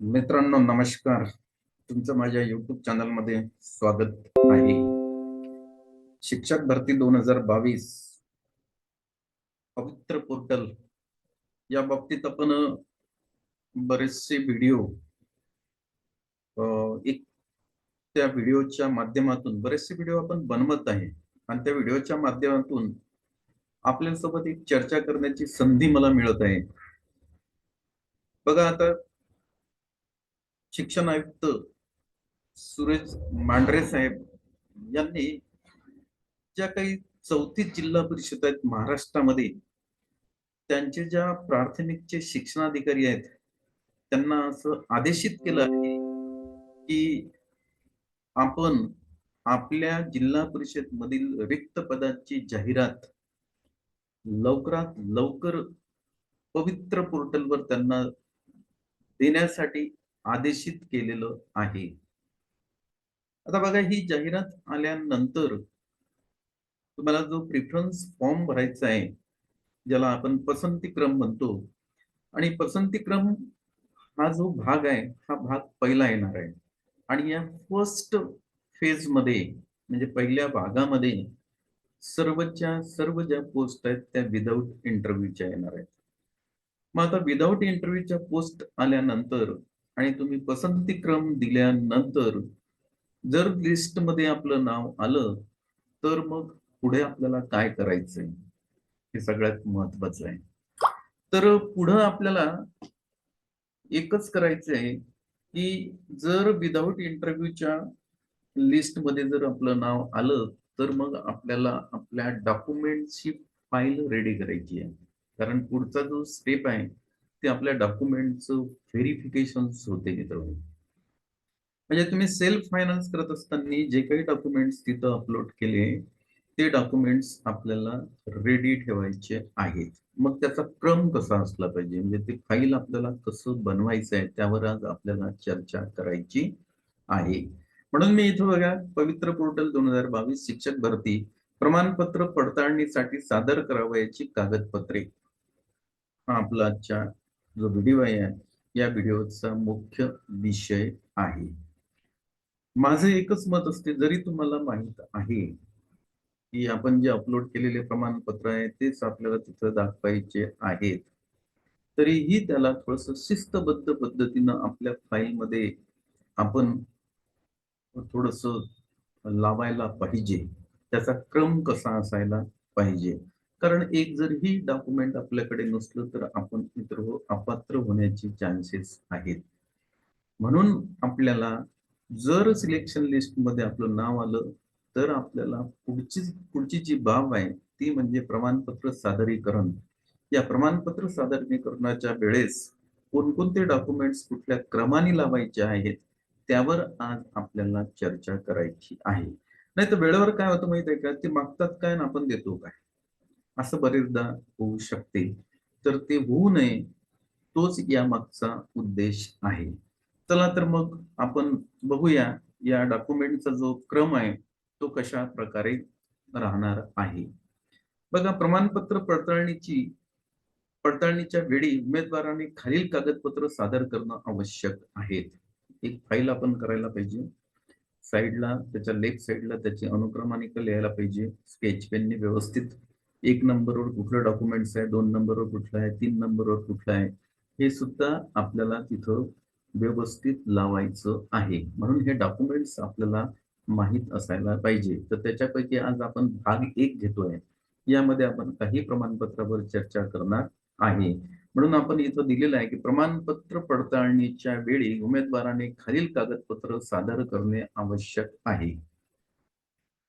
मित्रांनो नमस्कार. तुमचं माझ्या युट्यूब चॅनलमध्ये स्वागत आहे. शिक्षक भरती दोन हजार बावीस पवित्र पोर्टल. या बाबतीत आपण बरेचसे व्हिडिओ एक त्या व्हिडिओच्या माध्यमातून बरेचसे व्हिडिओ आपण बनवत आहे. आणि त्या व्हिडिओच्या माध्यमातून आपल्यासोबत एक चर्चा करण्याची संधी मला मिळत आहे. बघा आता शिक्षण आयुक्त सुरेश मांढरे साहेब यांनी ज्या काही चौथी जिल्हा परिषद आहेत महाराष्ट्रामध्ये त्यांचे ज्या प्राथमिकचे शिक्षणाधिकारी आहेत त्यांना असं आदेशित केलं आहे की आपण आपल्या जिल्हा परिषद मधील रिक्त पदाची जाहिरात लवकरात लवकर पवित्र पोर्टलवर त्यांना देण्यासाठी आदेशित केलेलं आहे. आता बघा ही जाहिरात आल्यानंतर तुम्हाला जो प्रिफरन्स फॉर्म भरायचा आहे ज्याला आपण पसंतीक्रम म्हणतो आणि पसंतीक्रम हा जो भाग आहे हा भाग पहिला येणार आहे. आणि या फर्स्ट फेजमध्ये म्हणजे पहिल्या भागामध्ये सर्वच्या सर्व ज्या पोस्ट आहेत त्या विदाऊट इंटरव्ह्यूच्या येणार आहेत. मग आता विदाऊट इंटरव्ह्यूच्या पोस्ट आल्यानंतर आणि तुम्ही पसंतीक्रम दिल्यानंतर जर लिस्टमध्ये आपलं नाव आलं तर मग पुढे आपल्याला काय करायचंय? हे सगळ्यात महत्वाचं आहे. तर पुढं आपल्याला एकच करायचं आहे की जर विदाऊट इंटरव्ह्यूच्या लिस्टमध्ये जर आपलं नाव आलं तर मग आपल्याला आपल्या डॉक्युमेंटची फाईल रेडी करायची आहे. कारण पुढचा जो स्टेप आहे ते आपल्या डॉक्युमेंटचं व्हेरिफिकेशन होते मित्रांनो. म्हणजे तुम्ही सेल्फ फायनान्स करत असताना जे काही डॉक्युमेंट्स तिथं अपलोड केले ते डॉक्युमेंट्स आपल्याला रेडी ठेवायचे आहेत. मग त्याचा क्रम कसा असला पाहिजे? म्हणजे ते फाईल आपल्याला कसं बनवायचं आहे त्यावर आज आपल्याला चर्चा करायची आहे. म्हणून मी इथं बघा पवित्र पोर्टल दोन हजार बावीस शिक्षक भरती प्रमाणपत्र पडताळणीसाठी सादर करावयाची कागदपत्रे हा आपला आजच्या जो व्हिडिओ आहे या व्हिडिओचा मुख्य विषय आहे. माझं एकच मत असते जरी तुम्हाला माहीत आहे की आपण जे अपलोड केलेले प्रमाणपत्र आहे तेच आपल्याला तिथं दाखवायचे आहेत. तरीही त्याला थोडस शिस्तबद्ध पद्धतीनं आपल्या फाईलमध्ये आपण थोडस लावायला पाहिजे. त्याचा क्रम कसा असायला पाहिजे? कारण एक जर ही डॉक्युमेंट आपल्याकडे नसलं तर आपण मित्र हो, अपात्र होण्याची चान्सेस आहेत. म्हणून आपल्याला जर सिलेक्शन लिस्टमध्ये आपलं नाव आलं तर आपल्याला पुढची पुढची जी बाब आहे ती म्हणजे प्रमाणपत्र सादरीकरण. या प्रमाणपत्र सादरीकरणाच्या वेळेस कोणकोणते डॉक्युमेंट्स कुठल्या क्रमाने लावायचे आहेत त्यावर आज आपल्याला चर्चा करायची आहे. नाही तर वेळेवर काय होतं माहिती आहे का? ते मागतात काय आणि आपण देतो काय? असं बरेचदा होऊ शकते. तर ते होऊ नये तोच या मागचा उद्देश आहे. चला तर मग आपण बघूया या डॉक्युमेंटचा जो क्रम आहे तो कशा प्रकारे राहणार आहे. बघा प्रमाणपत्र पडताळणीची पडताळणीच्या वेळी उमेदवाराने खालील कागदपत्र सादर करणं आवश्यक आहे. एक फाईल आपण करायला पाहिजे. साईडला त्याच्या लेफ्ट साईडला त्याची अनुक्रमानिक लिहायला पाहिजे. स्केच पेनने व्यवस्थित एक नंबरवर कुठलं डॉक्युमेंट्स आहे दोन नंबरवर कुठलं आहे तीन नंबरवर कुठलं आहे हे सुद्धा आपल्याला तिथं व्यवस्थित लावायचं आहे. म्हणून हे डॉक्युमेंट्स आपल्याला माहीत असायला पाहिजे. तर त्याच्यापैकी आज आपण भाग एक घेतोय. यामध्ये आपण काही प्रमाणपत्रावर चर्चा करणार आहे. म्हणून आपण इथं दिलेलं आहे की प्रमाणपत्र पडताळणीच्या वेळी उमेदवाराने खालील कागदपत्र सादर करणे आवश्यक आहे.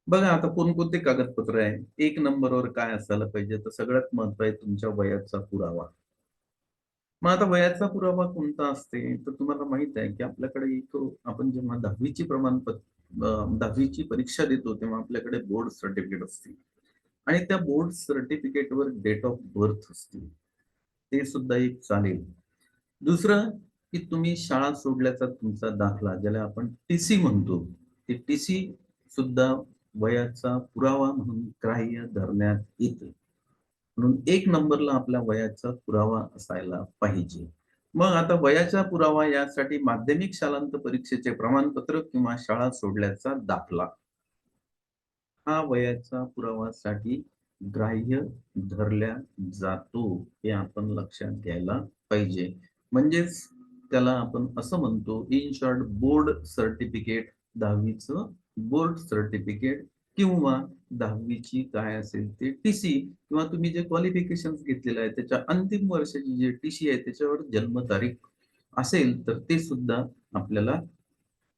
बघा आता कोणकोणते कागदपत्र आहे एक नंबरवर काय असायला पाहिजे? तर सगळ्यात महत्त्व आहे तुमच्या वयाचा पुरावा. मग आता वयाचा पुरावा कोणता असते? तर तुम्हाला माहीत आहे की आपल्याकडे एक आपण जेव्हा दहावीची प्रमाणपत्र दहावीची परीक्षा देतो तेव्हा आपल्याकडे बोर्ड सर्टिफिकेट असते. आणि त्या बोर्ड सर्टिफिकेटवर डेट ऑफ बर्थ असते. ते सुद्धा एक चालेल. दुसरं की तुम्ही शाळा सोडल्याचा तुमचा दाखला ज्याला आपण टीसी म्हणतो. ते टीसी सुद्धा वयाचा पुरावा म्हणून ग्राह्य धरण्यात येते. म्हणून एक नंबरला आपल्या वयाचा पुरावा असायला पाहिजे. मग आता वयाचा पुरावा यासाठी माध्यमिक शालांत परीक्षेचे प्रमाणपत्र किंवा शाळा सोडल्याचा दाखला. हा वयाचा पुरावासाठी ग्राह्य धरल्या जातो हे आपण लक्षात घ्यायला पाहिजे. म्हणजेच त्याला आपण असं म्हणतो इन शॉर्ट बोर्ड सर्टिफिकेट दहावीचं बोर्ड सर्टिफिकेट किंवा दहावीची काय असेल ते टीसी किंवा तुम्ही जे क्वालिफिकेशन घेतलेलं आहे त्याच्या अंतिम वर्षाची जे टीसी आहे त्याच्यावर जन्मतारीख असेल तर ते सुद्धा आपल्याला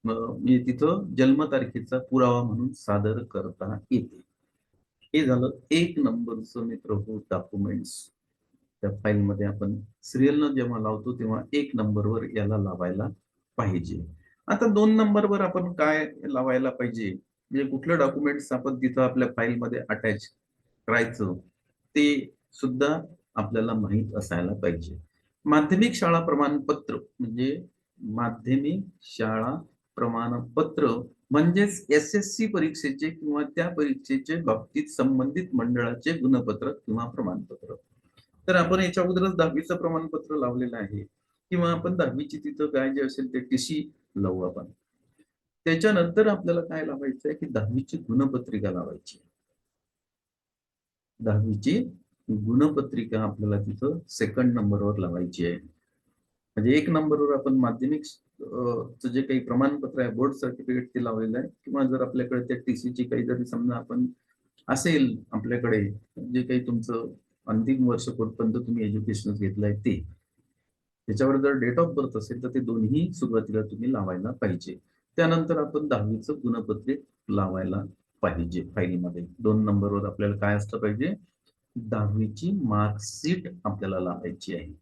म्हणजे तिथं जन्मतारखेचा पुरावा म्हणून सादर करता येते. हे झालं एक नंबरचं मित्र हो डॉक्युमेंट्स त्या फाईलमध्ये आपण सिरियलनं जेव्हा लावतो तेव्हा एक नंबरवर याला लावायला पाहिजे. आता दोन नंबरवर आपण काय लावायला पाहिजे? म्हणजे कुठलं डॉक्युमेंट्स आपण तिथं आपल्या फाईलमध्ये अटॅच करायचं ते सुद्धा आपल्याला माहीत असायला पाहिजे. माध्यमिक शाळा प्रमाणपत्र म्हणजे माध्यमिक शाळा प्रमाणपत्र म्हणजेच एस एस सी परीक्षेचे किंवा त्या परीक्षेचे बाबतीत संबंधित मंडळाचे गुणपत्र किंवा प्रमाणपत्र. तर आपण याच्या अगोदरच दहावीचं प्रमाणपत्र लावलेलं आहे. किंवा आपण दहावीची तिथं काय जे असेल ते टीसी लावू आपण. त्याच्यानंतर आपल्याला काय लावायचं आहे की दहावीची गुणपत्रिका लावायची. दहावीची गुणपत्रिका आपल्याला तिथं सेकंड नंबरवर लावायची आहे. म्हणजे एक नंबरवर आपण माध्यमिक जे काही प्रमाणपत्र आहे बोर्ड सर्टिफिकेट ते लावलेलं आहे किंवा जर आपल्याकडे त्या टीसीची काही जरी समजा आपण असेल आपल्याकडे जे काही तुमचं अंतिम वर्ष कोणपर्यंत तुम्ही एज्युकेशन घेतलंय ते त्याच्यावर जर डेट ऑफ बर्थ असेल तर ते दोन्ही सुरुवातीला तुम्ही लावायला पाहिजे. त्यानंतर आपण दहावीचं गुणपत्रिक लावायला पाहिजे फायलीमध्ये. दोन नंबरवर आपल्याला काय असलं पाहिजे? दहावीची मार्कशीट आपल्याला लावायची आहे.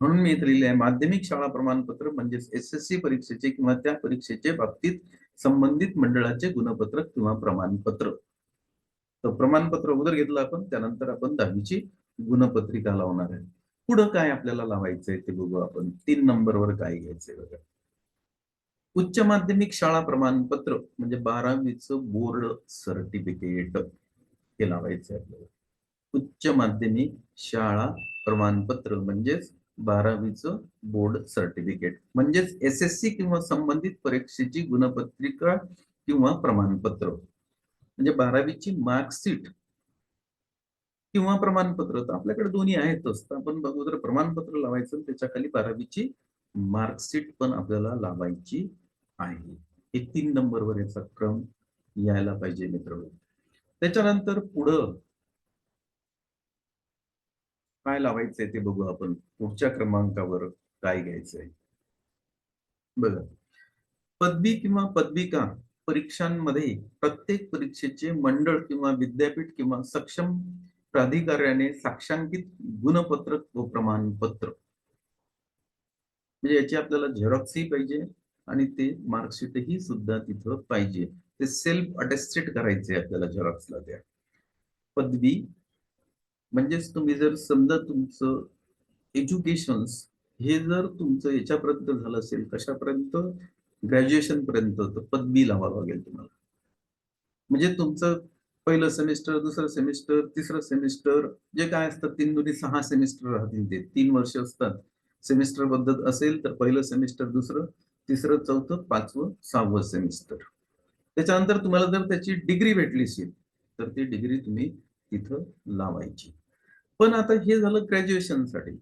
म्हणून मी इथे लिहिले आहे माध्यमिक शाळा प्रमाणपत्र म्हणजेच एस एस सी परीक्षेचे किंवा त्या परीक्षेचे बाबतीत संबंधित मंडळाचे गुणपत्रक किंवा प्रमाणपत्र. तर प्रमाणपत्र अगोदर घेतलं आपण त्यानंतर आपण दहावीची गुणपत्रिका लावणार आहे. पुढं काय आपल्याला लावायचंय ते बघू आपण. तीन नंबरवर काय घ्यायचंय बघा. उच्च माध्यमिक शाळा प्रमाणपत्र म्हणजे बारावीचं बोर्ड सर्टिफिकेट हे लावायचं आपल्याला. उच्च माध्यमिक शाळा प्रमाणपत्र म्हणजेच बारावीचं बोर्ड सर्टिफिकेट म्हणजेच एस एस सी किंवा संबंधित परीक्षेची गुणपत्रिका किंवा प्रमाणपत्र. म्हणजे बारावीची मार्कशीट किंवा प्रमाणपत्र तर आपल्याकडे दोन्ही आहेतच. तर आपण बघू जर प्रमाणपत्र लावायचं त्याच्याखाली बारावीची मार्कशीट पण आपल्याला लावायची आहे. हे तीन नंबरवर याचा क्रम यायला पाहिजे मित्र त्याच्यानंतर पुढं काय लावायचंय ते बघू आपण. पुढच्या क्रमांकावर काय घ्यायचंय. बघा. पदवी किंवा पदविका परीक्षांमध्ये प्रत्येक परीक्षेचे मंडळ किंवा विद्यापीठ किंवा सक्षम प्राधिकाऱ्याने साक्षांकित गुणपत्र व प्रमाणपत्र. म्हणजे याची आपल्याला झेरॉक्सही पाहिजे आणि ते मार्कशीटही सुद्धा तिथं पाहिजे. ते सेल्फ अटेस्टेड करायचे आपल्याला झेरॉक्सला त्या पदवी म्हणजेच तुम्ही जर समजा तुमचं एज्युकेशन हे जर तुमचं याच्यापर्यंत झालं असेल कशापर्यंत? ग्रॅज्युएशन पर्यंत तर पदवी लावावं लागेल तुम्हाला. म्हणजे तुमचं पहिलं सेमिस्टर दुसरं सेमिस्टर तिसरं सेमिस्टर जे काय असतं तीन दोन्ही सहा सेमिस्टर राहतील ते. तीन वर्ष असतात. सेमिस्टर पद्धत असेल तर पहिलं सेमिस्टर दुसरं तिसरं चौथं पाचवं सहावं सेमिस्टर त्याच्यानंतर तुम्हाला जर त्याची डिग्री भेटली असेल तर ती डिग्री तुम्ही तिथं लावायची. पण आता हे झालं ग्रॅज्युएशनसाठी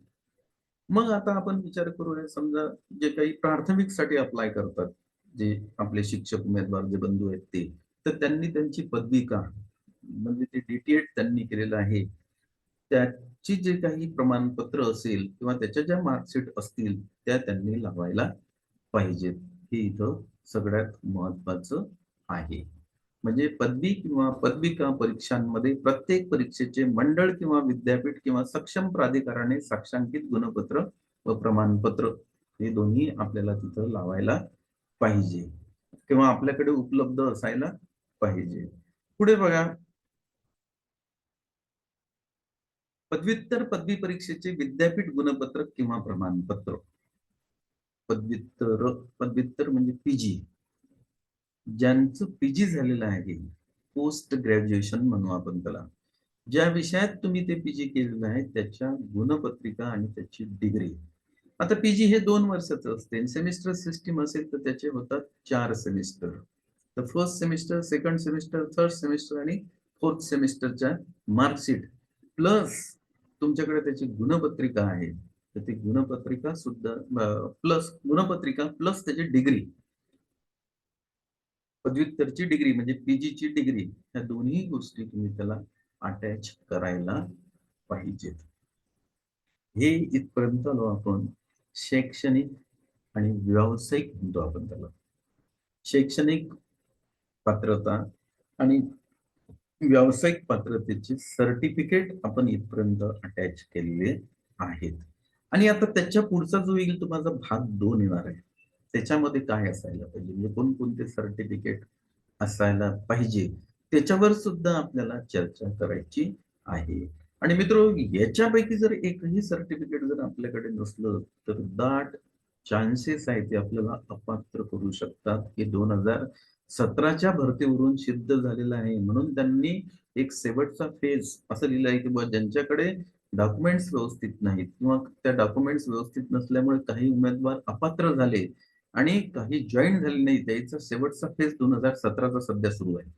मग आता आपण विचार करूया समजा जे काही प्राथमिकसाठी अप्लाय करतात जे आपले शिक्षक उमेदवार जे बंधू आहेत ते तर त्यांनी त्यांची पदविका म्हणजे ते डीटीएड त्यांनी केलेलं आहे त्याची जे काही प्रमाणपत्र असेल किंवा त्याच्या ज्या मार्कशीट असतील त्या त्यांनी लावायला पाहिजेत हे इथं सगळ्यात महत्वाचं आहे. म्हणजे पदवी किंवा पदविका परीक्षांमध्ये प्रत्येक परीक्षेचे मंडळ किंवा विद्यापीठ किंवा सक्षम प्राधिकरणाने साक्षांकित गुणपत्र व प्रमाणपत्र हे दोन्ही आपल्याला तिथं लावायला पाहिजे किंवा आपल्याकडे उपलब्ध असायला पाहिजे. पुढे बघा पदव्युत्तर पदवी परीक्षेचे विद्यापीठ गुणपत्रक किंवा प्रमाणपत्र. पदव्युत्तर पदव्युत्तर म्हणजे पीजी ज्यांचं पीजी झालेलं आहे पोस्ट ग्रॅज्युएशन म्हणू आपण त्याला. ज्या विषयात तुम्ही ते पीजी केलेलं आहे त्याच्या गुणपत्रिका आणि त्याची डिग्री आता पीजी हे दोन वर्षाचं असते. सेमिस्टर सिस्टीम असेल तर त्याचे होतात चार सेमिस्टर तर first semester second semester third semester आणि फोर्थ सेमिस्टरच्या मार्कशीट प्लस तुमच्याकडे त्याची गुणपत्रिका आहे तर ती गुणपत्रिका सुद्धा प्लस गुणपत्रिका प्लस त्याची डिग्री पदव्युत्तरची डिग्री म्हणजे पीजीची डिग्री ह्या दोन्ही गोष्टी तुम्ही त्याला अटॅच करायला पाहिजेत. हे इथपर्यंत आलो आपण. शैक्षणिक आणि व्यावसायिक म्हणतो आपण त्याला. शैक्षणिक पात्रता आणि व्यावसायिक पात्रतेचे सर्टिफिकेट आपण इथपर्यंत अटॅच केलेले आहेत. आणि आता त्याच्या पुढचा जो येईल तो माझा भाग दोन येणार आहे. त्याच्यामध्ये काय असायला पाहिजे? म्हणजे कोणकोणते सर्टिफिकेट असायला पाहिजे? त्याच्यावर सुद्धा आपल्याला चर्चा करायची आहे. आणि मित्र याच्यापैकी जर एकही सर्टिफिकेट जर आपल्याकडे नसलं तर दाट चान्सेस आहे ते आपल्याला अपात्र करू शकतात. हे दोन हजार सतराच्या भरतीवरून सिद्ध झालेला आहे. म्हणून त्यांनी एक शेवटचा फेज असं लिहिलं आहे की बा ज्यांच्याकडे डॉक्युमेंट्स व्यवस्थित नाहीत किंवा त्या डॉक्युमेंट्स व्यवस्थित नसल्यामुळे काही उमेदवार अपात्र झाले आणि काही जॉईन झाले नाही त्याचा शेवटचा फेज दोन हजार सतराचा सध्या सुरू आहे.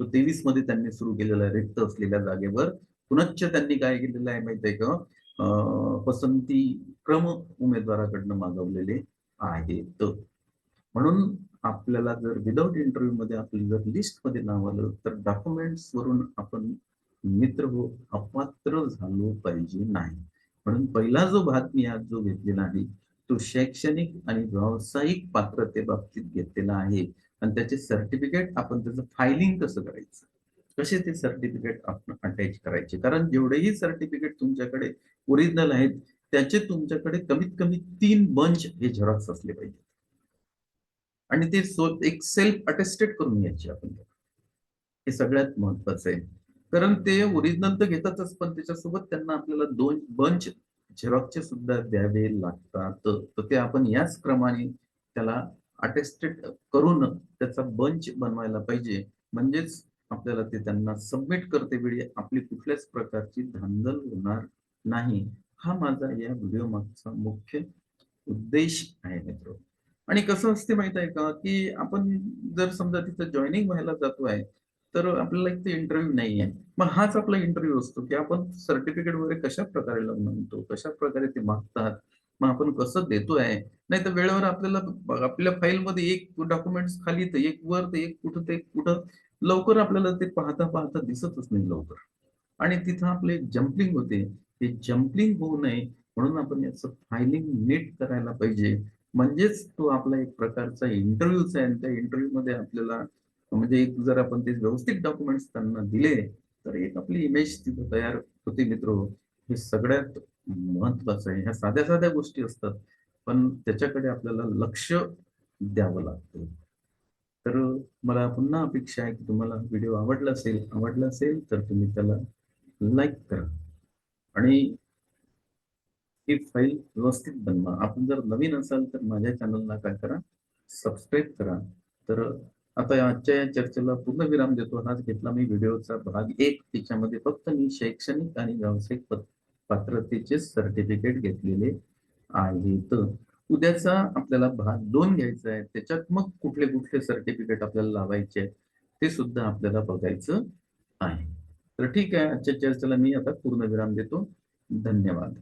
तो तेवीसमध्ये त्यांनी सुरू केलेला आहे रिक्त असलेल्या जागेवर. पुनश्च त्यांनी काय केलेलं आहे माहिती आहे का पसंती क्रम उमेदवाराकडनं मागवलेले आहेत. म्हणून आपल्याला जर विदाउट इंटरव्ह्यू मध्ये आपली जर लिस्टमध्ये नाव आलं तर डॉक्युमेंट्स वरून आपण मित्र हो अपात्र झालो पाहिजे नाही. म्हणून पहिला जो भाग मी आज जो घेतलेला आहे तो शैक्षणिक आणि व्यावसायिक पात्रते बाबतीत घेतलेला आहे. आणि त्याचे सर्टिफिकेट आपण त्याचं फायलिंग कसं करायचं? कसे ते सर्टिफिकेट आपण अटॅच करायचे? कारण जेवढेही सर्टिफिकेट तुमच्याकडे ओरिजिनल आहेत त्याचे तुमच्याकडे कमीत कमी तीन बंच हे झेरॉक्स असले पाहिजे आणि ते एक सेल्फ अटेस्टेड करून घ्यायची आपण. हे सगळ्यात महत्वाचं आहे. कारण ते ओरिजिनल तर घेतातच पण त्याच्यासोबत त्यांना आपल्याला दोन बंच झेरॉक्सचे सुद्धा द्यावे लागतात. तर ते आपण याच क्रमाने त्याला अटेस्टेड करून त्याचा बंच बनवायला पाहिजे. म्हणजेच आपल्याला ते त्यांना सबमिट करते वेळी आपली कुठल्याच प्रकारची धांदल होणार नाही. हा माझा या व्हिडिओ मागचा मुख्य उद्देश आहे मित्र आणि कसं असते माहीत आहे का की आपण जर समजा तिथं जॉईनिंग व्हायला जातो आहे तर आपल्याला एक इंटरव्ह्यू नाही आहे. मग हाच आपला इंटरव्ह्यू असतो की आपण सर्टिफिकेट वगैरे कशा प्रकारे म्हणतो कशा प्रकारे ते मागतात मग आपण कसं देतोय नाही तर वेळेवर आपल्याला आपल्या फाईलमध्ये एक डॉक्युमेंट्स खाली तर एक वर तर एक कुठं ते कुठं लवकर आपल्याला ते पाहता पाहता दिसतच नाही लवकर. आणि तिथं आपले जम्पलिंग होते. ते जम्पलिंग होऊ नये म्हणून आपण याचं फायलिंग नीट करायला पाहिजे. म्हणजेच तो आपला एक प्रकारचा इंटरव्ह्यूच आहे आणि त्या इंटरव्ह्यू मध्ये आपल्याला म्हणजे एक जर आपण ते व्यवस्थित डॉक्युमेंट्स त्यांना दिले तर एक आपली इमेज तिथं तयार होते मित्र. हे सगळ्यात महत्वाचं आहे. ह्या साध्या साध्या गोष्टी असतात पण त्याच्याकडे आपल्याला लक्ष द्यावं लागतं. तर मला पुन्हा अपेक्षा आहे की तुम्हाला व्हिडिओ आवडला असेल आवडला असेल तर तुम्ही त्याला लाईक करा. आणि ही फाईल व्यवस्थित बनवा. आपण जर नवीन असाल तर माझ्या चॅनलला काय करा? सबस्क्राईब करा. तर आता आजच्या या चर्चेला पूर्ण विराम देतो. आज घेतला मी व्हिडिओचा भाग एक. त्याच्यामध्ये फक्त मी शैक्षणिक आणि व्यावसायिक पात्रतेचे सर्टिफिकेट घेतलेले आहेत. उद्याचा आपल्याला भाग दोन घ्यायचा आहे. त्याच्यात मग कुठले कुठले सर्टिफिकेट आपल्याला लावायचे ते सुद्धा आपल्याला बघायचं आहे. तर ठीक आहे. आजच्या चर्चेला मी आता पूर्ण विराम देतो. धन्यवाद.